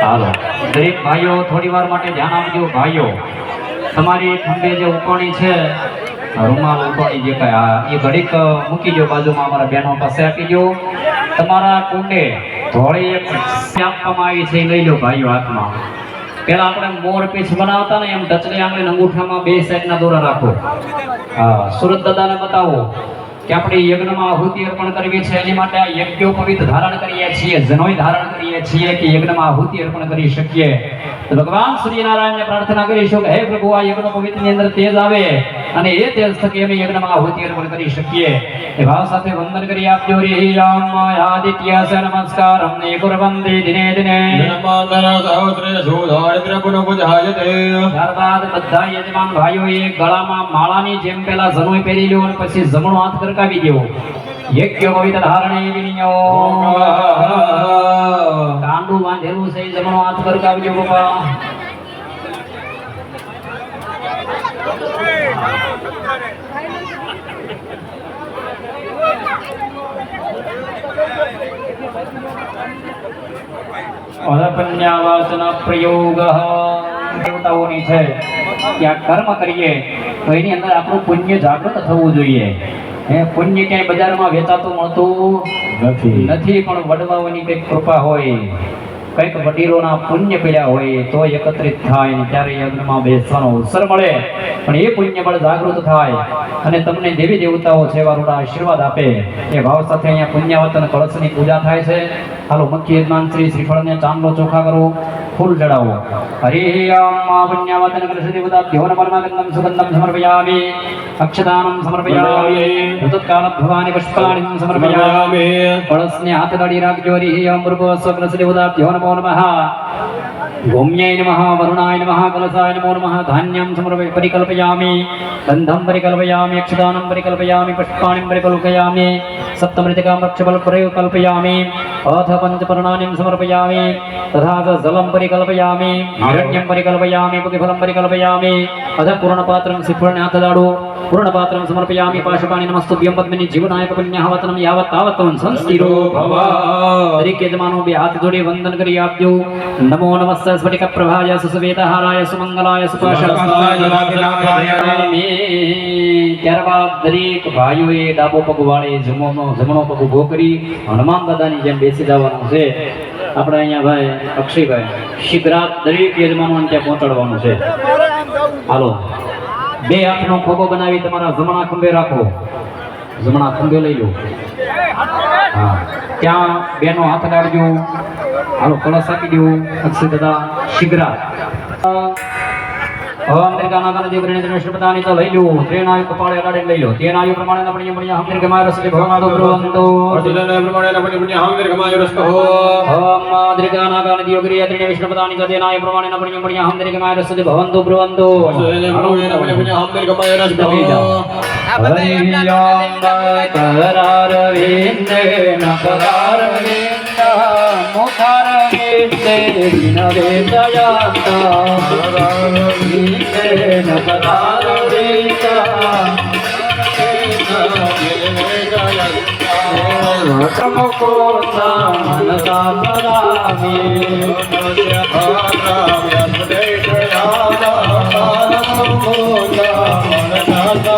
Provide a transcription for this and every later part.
હાલો. દરેક ભાઈઓ થોડી વાર માટે ધ્યાન આપજો. ભાઈઓ, તમારી ખંભે જે ઉકોણી છે રૂમાલ ઉકોણી જે કઈ, આ એ ઘડીક મૂકી દો બાજુમાં અમારા બહેનો પાસે આપી દો તમારા કુંડે ધોળી એક આપવામાં આવી છે એ લઈ લો ભાઈઓ હાથમાં. પેલા આપણે મોર પીછ બનાવતા ને એમ ટચલી આંગળી અંગૂઠામાં બે સાઈડના દોરા રાખો. હા, સુરત દાદાને બતાવો. કે આપણે યજ્ઞમાં આહુતિ અર્પણ કરવી છે એની માટે આ યજ્ઞોપવિત ધારણ કરીએ છીએ, જનોય ધારણ કરીએ છીએ કે યજ્ઞમાં આહુતિ અર્પણ કરી શકીએ. તો ભગવાન સૂર્યનારાયણને પ્રાર્થના કરીશું કે હે પ્રભુ, આ યજ્ઞોપવિતની અંદર તેજ આવે. અને એ તેજ થકી અમે યજ્ઞમાં આહુતિ અર્પણ કરી શકીએ. એ ભાવ સાથે વંદન કરી આપજો. રે રામ આદિત્ય સ નમસ્કાર અમને કુર્વંતે દિને દિને. ત્યારબાદ બધા યજમાન ભાઈઓએ ગળામાં માળાની જેમ પેલા જનોય પહેરી લ્યો અને પછી જમણો હાથ કરકાવી દેવો. યજ્ઞ પવિત્ર ધારણે વિનિયો. કાંડું બાંધેલું છે જમણો હાથ કરકાવજો બાપા અનપન્યાવાસના પ્રયોગ દેવતાઓની છે. કે કર્મ કરીએ તો એની અંદર આપણું પુણ્ય જાગૃત થવું જોઈએ. હે પુણ્ય ક્યાંય બજારમાં વેચાતું મળતું નથી. નથી પણ વડવાઓની કંઈક કૃપા હોય. કંઈક વડીલોના પુણ્ય પીડ્યા હોય, તો એકત્રિત થાય ને ત્યારે યજ્ઞમાં બેસવાનો અવસર મળે. પણ એ પુણ્ય બળ જાગૃત થાય અને તમને દેવી દેવતાઓ વાળા આશીર્વાદ આપે. એ ભાવ સાથે અહીંયા પુણ્યવતન કળશની પૂજા થાય છે. હાલો, મુખ્ય યજમાન શ્રી શ્રીફળને ચાંદલો ચોખા કરો. ફૂલ ચડાવો. હરિ પુણ્યવતન કળશ દેવતા સુગંધમ સમર્પયામિ. અક્ષદાનમ સમર્પયામિ ઋતુકાલ ભવાની પુષ્પાણિ સમર્પયામિ કળશને હાથ ગાડી રાખજો હરિ ઓમ नमः સ્વકલશ नमः નમો नमो नमः, धान्यं વરુણાય परिकल्पयामि, गन्धं નમો નમઃ परिकल्पयामि સમર્પય परिकल्पयामि ગંધમ પરિકલ્પયામિ અક્ષદાનમ પરિકલ્પયામિ પુષ્પાણિ પરિકલ્પયામિ સપ્તમૃતિકામ રક્ષબલ પરિકલ્પયામિ અથ परिकल्पयामि સમર્પયામિ તથા ચ જલમ પરિકલ્પયામિ पूर्णपात्रं હાથ દાડો પૂર્ણપાત્રં સમર્પયામિ પાશપાણિ નમસ્તુભ્યં પદ્મિની જીવનાય પુણ્યહવતનમ યાવત તાવતં સંસ્થિરો ભવ દરેક યજમાનો બે હાથ જોડી વંદન કરી આપજો નમો નમસ્તે સુસવેતહારાય સુમંગલાય સુપાશાય ત્યારબાદ દરેક ભાઈઓએ ડાબો પગ વાળે જમણો પગ ઊભો કરી હનુમાન દાદાની જેમ બેસી જવાનું છે. આપણે અહીંયા ભાઈ, અક્ષયભાઈ શીઘ્રાત દરેક યજમાનો ત્યાં પહોંચાડવાનું છે. હાલો. બે હાથનો ખોબો બનાવી તમારા જમણા ખંભે રાખો. જમણા ખંભે લઈ લો. હા. ત્યાં બેનો હાથ ડાળજો હાલો કળશ આપી દેવું. અક્ષય દાદા શીઘ્રા. હવા તો લઈ લો. ત્રેનાયુ કપાળે અડાડે લઈ લો. તેનાયુ પ્રમાણે નપણી મણી અમેરિકા રસતે ભગવાન તો બ્રવંતો હવા અમેરિકાના કારણે યોગરી ત્રિણે વિષ્ણુપતાની તો તેનાયુ પ્રમાણે નપણી મણી અમેરિકા રસતે ભગવાન બ્રવંતો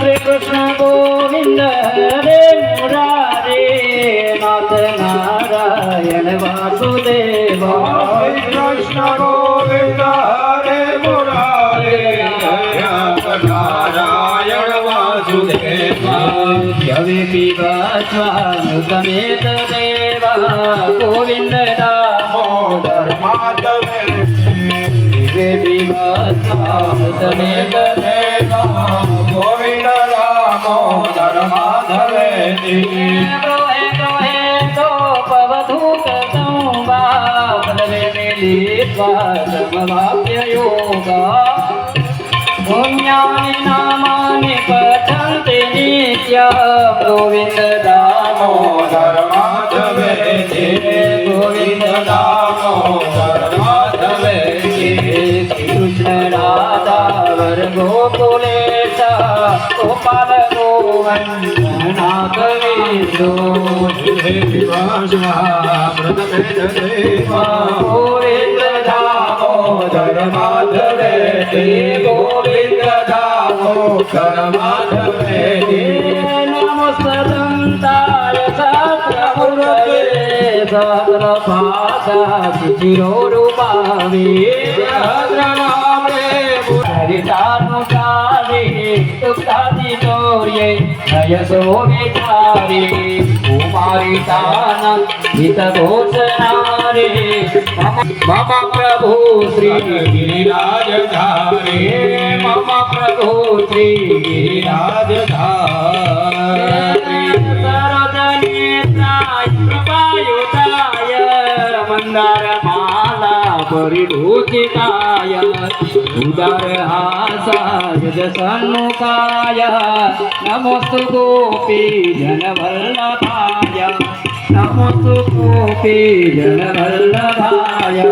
શ્રી કૃષ્ણ ગોવિંદ હરે મુરારે નાથ નારાયણ વાસુદેવ હવે પીવા સમેત દેવા ગોવિંદ દામોદર હવે પીવા સમેત દેવા ગોવિંદ દામોદર ગ્રોહે બદલે મેલી સ્વાસમવાપ્ય યોગા પુણ્યાની નામાની ગોવિંદ દામોદર માધવે ગોવિંદ દામોદર માધવે નમસ્તંતાય સત્રમૂર્તે સત્ર પાદા ચિરોરૂપાવે હરિતાનું ચોર્યે નયસો વિચારે કુમારી તાનંદ, હિત ઘોષણારે મમ પ્રભુ શ્રી ગિરિરાજ ધારે, મમ પ્રભુ શ્રી ગિરિરાજ ધારે. મંદારમાલા પરિભૂષિતાય ઉદારહાસાય સન્મુખાય નમોસ્તુ ગોપી જનવલ્લભાય નમોસ્તુ ગોપી જનવલ્લભાય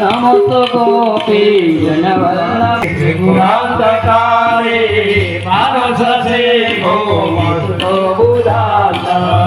નમોસ્તુ ગોપી જનવલ્લભ ગુણાંતકારે માનસ સે ગોમસ્તો બુધાતા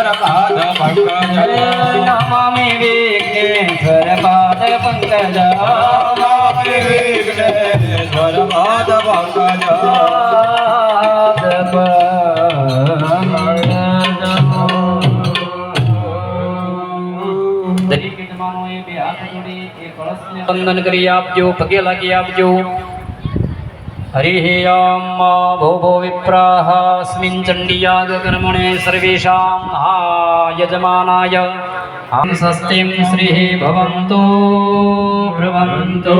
ગણેશ્વર પાદ પંકજ નમામિ વિઘ્નેશ્વર પાદ પંકજ કરી આપજો પગે લાગી આપજો હરિः ॐ भो भो विप्राः अस्मिन् चण्डीयागकर्मणे सर्वेषां हा यजमानाय आं स्वस्तिं श्रीः भवन्तु भ्रुवन्तु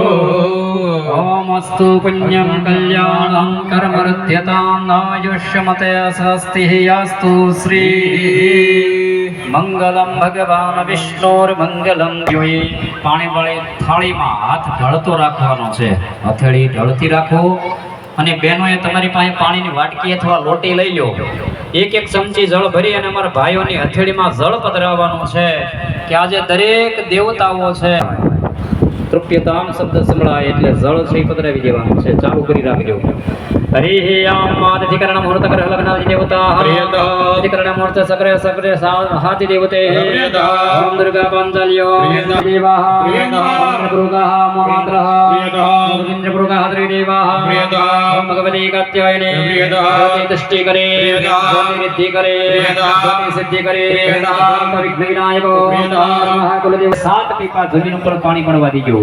ॐ पुण्यं कल्याणं कर्मरुध्यतां नायुष्यमते स्वस्तिः यास्तु श्रीः મંગલમ ભગવાન વિષ્ણુર્મંગલમ જોઈએ પાણીવાળી થાળીમાં હાથ ઢળતો રાખવાનો છે. હથેળી ઢળતી રાખો અને બહેનોએ તમારી પાસે પાણીની વાટકી અથવા લોટી લઈ લો. એક એક ચમચી જળ ભરી અને અમારા ભાઈઓની હથેળીમાં જળ પધરાવવાનું છે. કે આજે દરેક દેવતાઓ છે. તૃપ્યતામ શબ્દ સંભળાય એટલે જળ છે પધરાવી દેવાનું છે. ચાલુ કરી રાખજો. હે આમ આદિકરણ મુહૂર્ત ગ્રહ લગ્ન દેવતા. અધિકરણ મુહૂર્ત સક્રિય સક્રિય હાતિ દેવતે. ઓમ દુર્ગા પાંચાલ્યો. દેવાહ. દેવાः પ્રિયતઃ. ઇન્દ્રપુરુગः મહાન્દ્રः પ્રિયતઃ. ઇન્દ્રપુરુગः ત્રિદેવાः ઓમ ભગવતી કાત્યાયને દૃષ્ટિ કરે. પ્રિયતઃ. કરે. સિદ્ધિ કરે. વિઘ્ન વિનાયકો સાત પીપા જમીન ઉપર પાણી પડવા દીજો.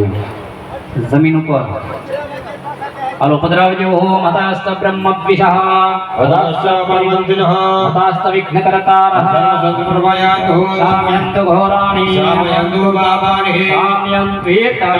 જમીન ઉપર. હાલો પધરાવજો. ઓમ હતાસ્ત બ્રહ્મ વિષહ હતાશ્ચ પરિવર્તિનઃ હતાસ્ત વિઘ્ન કરતારઃ સર્વસંતપ્રભયાન્તો શામ્યંતુ ઘોરાણી પાપાનિ શામ્યંતુ એતા